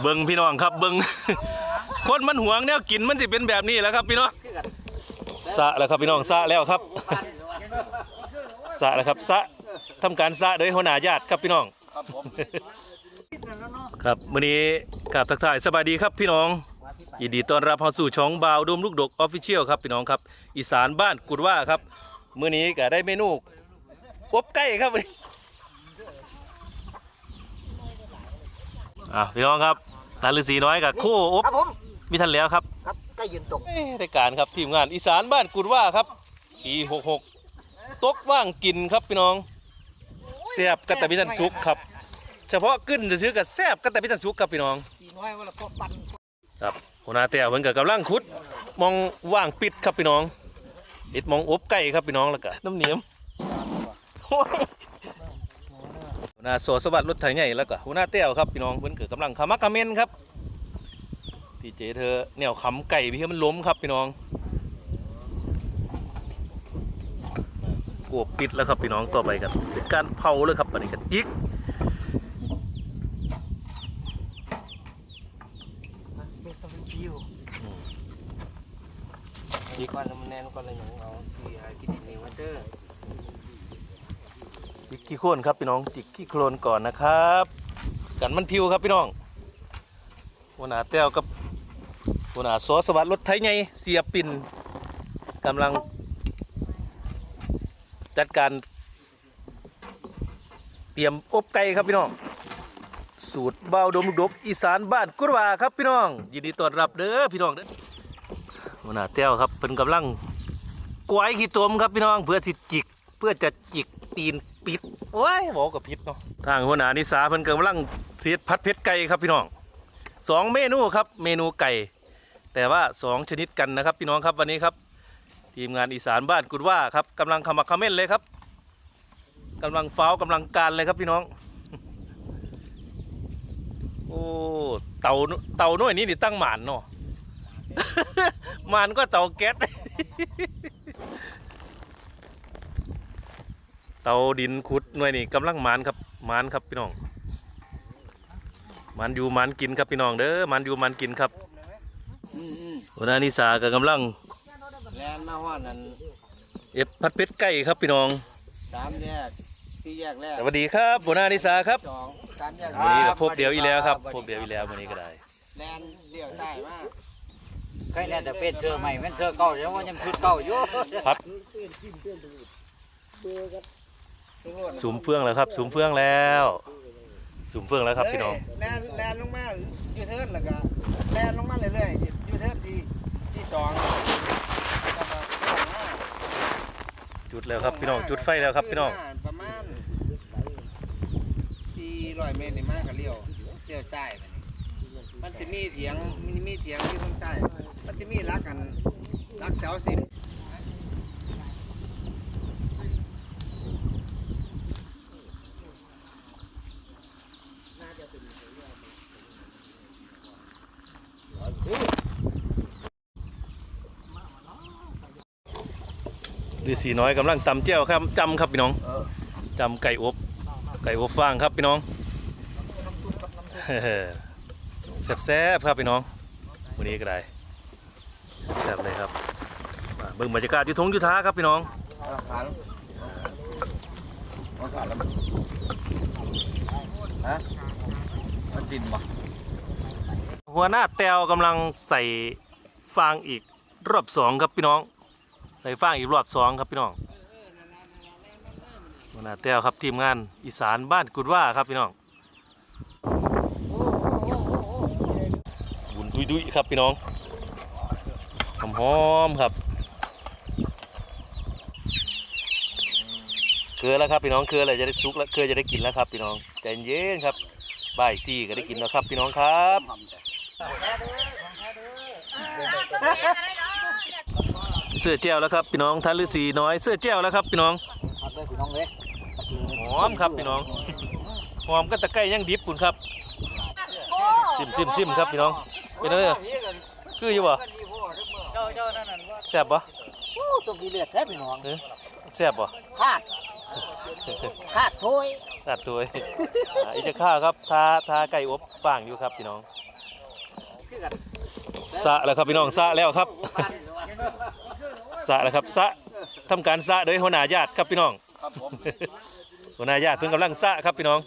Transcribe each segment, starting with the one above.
เบิ่งพี่น้องครับเบิ่งคนมันหวงแนวกินมันสิเป็นแบบนี้แหล้วครับพี่น้องสะแล้วครับพี่น้องสะแล้วครับสะแล้วครับสะทำการสะโดยหัวหน้าญาติครับพี่น้อง ครับมื้อนี้กราบทักทายสบายดีครับพี่น้องยินดีต้อนรับเข้าสู่ช่องบาวดมลูกดกออฟฟิเชียลครับพี่น้องครับ อีสานบ้านกุดว่าครับมื้อนี้ก็ได้เมนูอบไก่ครับวันนี้ อะพี่น้องครับนาฤาษีน้อยกับคู่อบครับผมมีทันแล้วครับครับใกล้ยืนตรงเอ้ยรายการครับทีมงานอีสานบ้านกุดว่าครับปี66ตกว่างกินครับพี่น้องแซ่บกันแต่พิทันสุกครับ เฉพาะขึ้นจะซื้อกับแซ่บกันแต่พิทันสุกครับพี่น้องสีน้อยว่าเราพอปันครับหัวหน้าเตี่ยเพิ่นก็กำลังขุดมองว่างปิดครับพี่น้องปิดมองอบไก่ครับพี่น้องแล้วก็น้ำเหนียมโอ้ยหัวห น้าโสสวัสดิ์รถไถใหญ่แล้วก็หัวหน้าเตี่ยวครับพี่น้องเพิ่นก็กำลังขามักเขม้นครับที่เจเธอแนวขำไก่พี่ให้มันล้มครับพี่น้องกวบปิดแล้วครับพี่น้องต่อไปกันเป็นการเผาเลยครับอันนี้ก็จิกเป็นตัวเป็นฟิวอีกวันมันแน่นกว่าอะไรอย่างเอาที่ไอ้กินนี่วันเดอ จิกขี้โคลนครับพี่น้องจิกขี้โคลนก่อนนะครับ กันมันพิวครับพี่น้องหัวหน้าแต้วกับหัวหน้าซอสวัสดิ์รถไถไงเสียปิ่นกำลัง จัดการ เตรียมอบไก่ครับพี่น้อง สูตรเบาดมดกอีสานบ้านกุรวาครับพี่น้อง ยินดีต้อนรับเด้อพี่น้องเด้อหัวหน้าแต้วครับเป็นกำลังกวายขี้ตมครับพี่น้องเพื่อสิจิกเพื่อจะจิก ตีนปิดโอ้ยบอกกับพิษเนาะทางหัวหน้านิสาเพิ่นกำลังเสียดพัดเพชรไก่ครับพี่น้องสองเมนูครับ เมนูไก่ แต่ว่าสองชนิดกันนะครับพี่น้องครับวันนี้ครับ ทีมงานอีสานบ้านกุดว่าครับกำลังขมักขม้นเลยครับกำลังฟ้าวกำลังการเลยครับพี่น้อง โอ้เต่าเต่าน่วยนี้นี่ตั้งหมานเนาะหมานก็เต่าแก๊ส เตาดินขุดหน่วยนี่กำลังหมานครับหมานครับพี่น้องหมันอยู่หมันกินครับพี่น้องเด้อหมันอยู่หมันกินครับอืมอืมหัวหน้านิสาก็กำลังแลนมาว่านั่นเอ็ดพัดเป็ดไก่ครับพี่น้องสามแยกสี่แยกแรกสวัสดีครับหัวหน้านิสาครับสองสามแยกวันนี้ก็พบเดียวอีกแล้วครับพบเดียวอีกแล้ววันนี้ก็ได้แลนเดี่ยวใช่มากใครแน่แต่เป็นเสื้อใหม่เป็นเสื้อเก่ายังว่ายังชุดเก่าอยู่พัด สุมเฟืองแล้วครับสุมเฟืองแล้วสุมเฟืองแล้วครับพี่น้องแลนแลนลงมายูเทิร์นแล้วก็แลนลงมาเรื่อยๆยูเทิร์นที่ที่สองแล้วก็ที่สองห้าจุดแล้วครับพี่น้องจุดไฟแล้วครับพี่น้องประมาณสี่ร้อยเมตรนี่มากกับเลี้ยวเลี้ยวซ้ายไปนี่มันจะมีเถียงมันมีเถียงที่ข้างใต้มันจะมีรักกันรักเสาสิบ ฤาษีน้อยกำลังตำเจ้าครับจำครับพี่น้องจำไก่อบไก่อบฟางครับพี่น้องแซ่บๆครับพี่น้องวันนี้ก็ได้แซ่บเลยครับเบิ่งบรรยากาศยู่ทงยู่ท้าครับพี่น้องมันสินบ่หัวหน้าแตวกำลังใส่ฟางอีกรอบสองครับพี่น้อง ใส่ฟางอีกรอบสองครับพี่น้องหัวหน้าแตวครับทีมงานอีสานบ้านกุดว่าครับพี่น้องบุญดุยดุยครับพี่น้องหอมหอมครับเคือแล้วครับพี่น้องเคืออะไรจะได้ซุกแล้วเคือจะได้กินแล้วครับพี่น้องใจเย็นครับบ่ายสี่ก็ได้กินแล้วครับพี่น้องครับ เสื้อแจ้วแล้วครับพี่น้องท่านฤาษีน้อยเสื้อแจ้วแล้วครับพี่น้องครับเลยพี่น้องเลยหอมครับพี่น้องหอมก็ตะไคร้ยังดิบคุณครับซิมซิมซิมครับพี่น้องเป็นอะไรคืออยู่บ่เจ้าเจ้านั่นน่ะว่าแซ่บบ่โอ้ตัวกีเลือดแท้พี่น้องเอ้ยแซ่บบ่คาดคาดถ้วยตัดตัวอ่าอีกจะข้าวครับทาทาไก่อบฟางอยู่ครับพี่น้องสะแล้วครับพี่น้องสะแล้วครับ สะแล้วครับสะทำการสะโดยหัวหน้าญาติครับพี่น้องครับผมหัวหน้าญาติเพิ่งกำลังสะครับพี่น้อง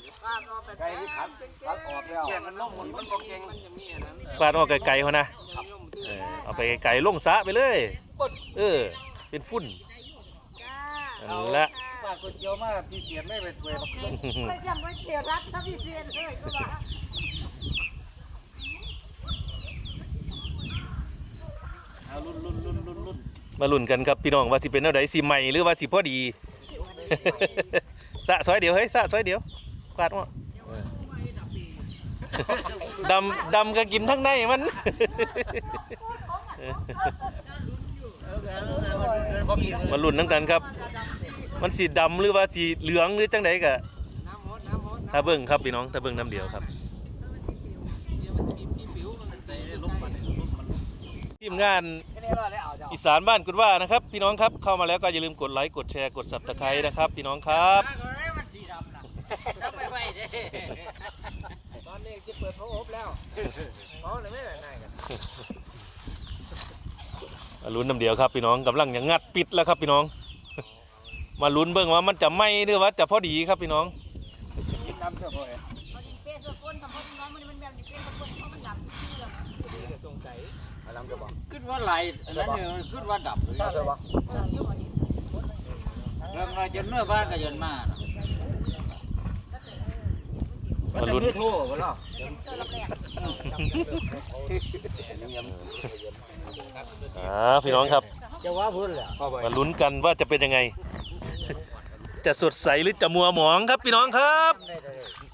ไก่ที่ขัดขัดออกแล้วเนี่ยมันล่มมันมันบ่เก่งมันจะมีอันนั้นฟาดออกไกลๆหัวหนะจะมีล่มที่เออเอาไปไกลๆลงสะไปเลย เออ เป็นฝุ่นนั่นแหละป้าก๋วยเตี๋ยวมาพี่เสียนไม่ไปถ้วยบักต้นไม่จำไม่เสียรักถ้าพี่เรียนเลยก็ว่าเอารุ่นรุ่นรุ่นรุ่นรุ่น มาลุ้นกันครับพี่น้องว่าสิเป็นเอาไดสิใหม่หรือว่าสิพอดี สะซอยเดียวเฮ้ยสะซอยเดียวกวาดว่าดำดำก็กินทั้งในมันมาลุ้นน้ำกันครับ มันสีดำหรือว่าสีเหลืองหรือจังใดกะน้ำหมดน้ำหมดถ้าเบิ่งครับพี่น้องถ้าเบิ่งน้ำเดียวครับเดี๋ยวมันมีมีผิวมันใส่ลมมันลมมันทีมงาน อีสานบ้านกุดว่านะครับ พี่น้องครับเข้ามาแล้วก็อย่าลืมกดไลค์กดแชร์กดสับตะไคร้นะครับ พี่น้องครับตอนนี้จะเปิดพระอบแล้วเขาเลยไม่ได้ไหนกันมาลุ้นน้ำเดียวครับพี่น้องกำลังอย่างงัดปิดแล้วครับพี่น้อง มาลุ้นเบิ่งว่ามันจะไหมหรือว่าจะพอดีครับพี่น้องกินน้ำเชื่อพ่อเองเขาดิเป็นสกุลกั อารมณ์จะบอกขึ้นว่าไหลอันนั้นเนี่ยมันขึ้นว่าดับเลยทราบจะบอกเอออยู่อันนี้เริ่มมาจนเมื่อบ้านก็จนมาน่ะมาลุ้นจะโทษกันหรอเจอรับแรกอ่าพี่น้องครับจะว่าพุ่นแหละมาลุ้นกันว่าจะเป็นยังไง จะสดใสหรือจะมัวหมองครับพี่น้องครับ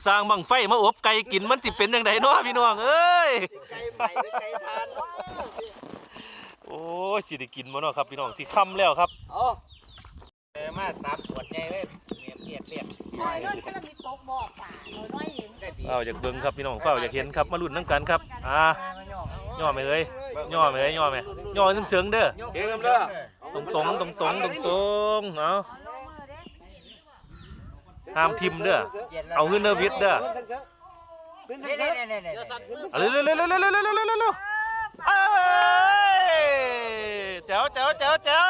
สร้างบังไฟมาอบไก่กินมันสิเป็นยังไงเนาะพี่น้องเอ้ยไก่ใหม่หรือไก่ทานโอ้ยสิได้กินมาเนาะครับพี่น้องสิค่ำแล้วครับโอ้เออมาสามขวดใหญ่เว้ยเรียบเรียบเรียบน้อยน้อยแค่เรามีตกบ่อป่าน้อยเองได้ดีเฝ้าอยากเบิ่งครับพี่น้องเฝ้าอยากเห็นครับมาลุ้นน้ำกันครับอ่าย่อไหมเอ้ยย่อไหมเอ้ยย่อไหมย่อเสริงๆเด้อเดี๋ยวเด้อตรงตรงตรงตรงตรงตรงๆเอาลงมือเด้ ห้ามทิมเด้อ เอาขึ้นเนอร์วิทเด้อนี่นี่นี่นี่เอาเร็วเร็วเร็วเร็วเร็วเร็วเร็วเร็วเร็วเร็วเอ้ยแจ๋วแจ๋วแจ๋วแจ๋ว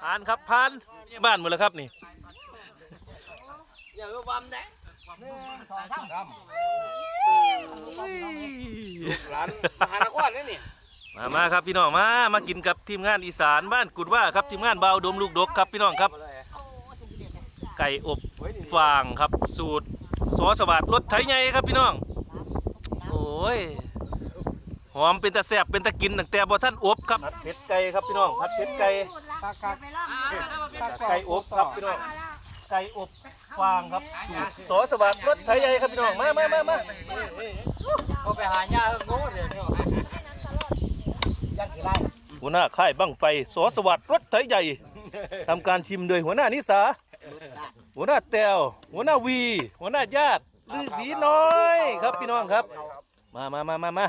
ผ่านครับผ่านนี่บ้านหมดแล้วครับนี่ อย่าไปวำนะหลานหานครนี่นี่มามาครับพี่น้องมา มากินกับทีมงานอีสานบ้านกุดว่าครับทีมงานเบาวดมลูกดกครับพี่น้องครับ ไก่อบฟางครับ สูตรซอสวัสดรสไถใหญ่ครับพี่น้อง โอ้ยหอมเป็นตะแสบเป็นตะกินตั้งแต่บ่ท่านอบครับผัดเผ็ดไก่ครับพี่น้องผัดเผ็ดไก่ไปล่ำไก่อบครับพี่น้องไก่อบฟางครับสูตรซอสวัสดรสไถใหญ่ครับพี่น้องมามามามาเขาไปหาหญ้าเงูเดี๋ยวนี้ยังกี่ไรหัวหน้าค่ายบั้งไฟซอสวัสดรสไถใหญ่ทำการชิมโดยหัวหน้านิสา หัวหน้าแตวหัวหน้าวี หัวหน้าญาติฤาษีน้อยครับพี่น้องครับ มามามามามา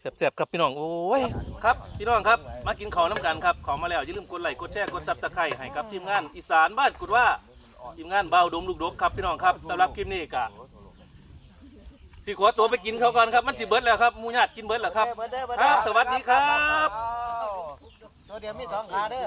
แซ่บๆครับพี่น้องโอ้ยครับพี่น้องครับมากินข้าวน้ำกันครับขอมาแล้วอย่าลืมกดไลค์กดแชร์กดซับตะไคร้ให้กับทีมงานอีสานบ้านกุดว่าทีมงานเบาดมลูกดกครับพี่น้องครับสำหรับคลิปนี้กะสิขอตัวไปกินเขาวก่อนครับมันสิเบิร์ดแล้วครับมูญาติกินเบิร์ดแล้วครับครับ สวัสดีครับตัวเดียวมีสองขาเด้อ